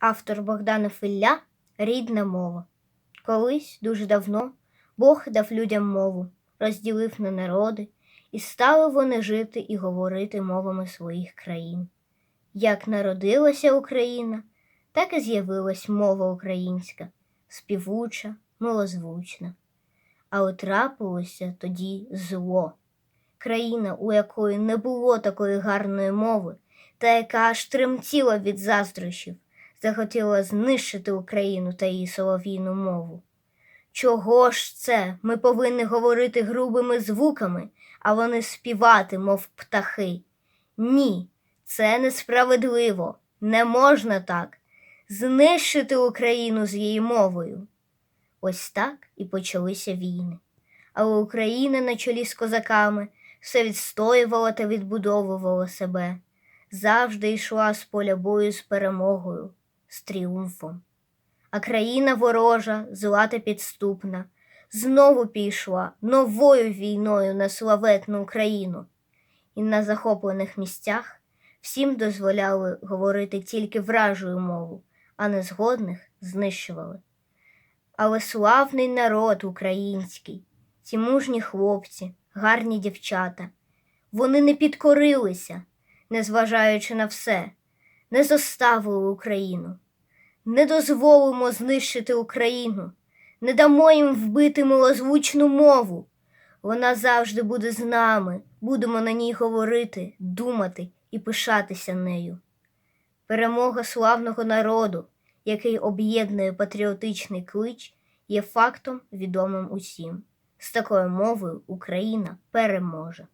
Автор Богдана Филля Рідна мова. Колись дуже давно Бог дав людям мову, розділив на народи, і стали вони жити і говорити мовами своїх країн. Як народилася Україна, так і з'явилась мова українська, співуча, милозвучна. Але трапилося тоді зло. Країна, у якої не було такої гарної мови, та яка аж тремтіла від заздрощів, захотіла знищити Україну та її солов'їну мову. Чого ж це? Ми повинні говорити грубими звуками, а вони співати, мов птахи. Ні, це несправедливо, не можна так знищити Україну з її мовою. Ось так і почалися війни. Але Україна на чолі з козаками все відстоювала та відбудовувала себе, завжди йшла з поля бою з перемогою, з тріумфом. А країна ворожа, зла та підступна, знову пішла новою війною на славетну Україну, і на захоплених місцях всім дозволяли говорити тільки вражою мову, а незгодних знищували. Але славний народ український, ці мужні хлопці, гарні дівчата, вони не підкорилися, незважаючи на все, не зоставили Україну. Не дозволимо знищити Україну, не дамо їм вбити милозвучну мову. Вона завжди буде з нами, будемо на ній говорити, думати і пишатися нею. Перемога славного народу, який об'єднує патріотичний клич, є фактом відомим усім. З такою мовою Україна переможе.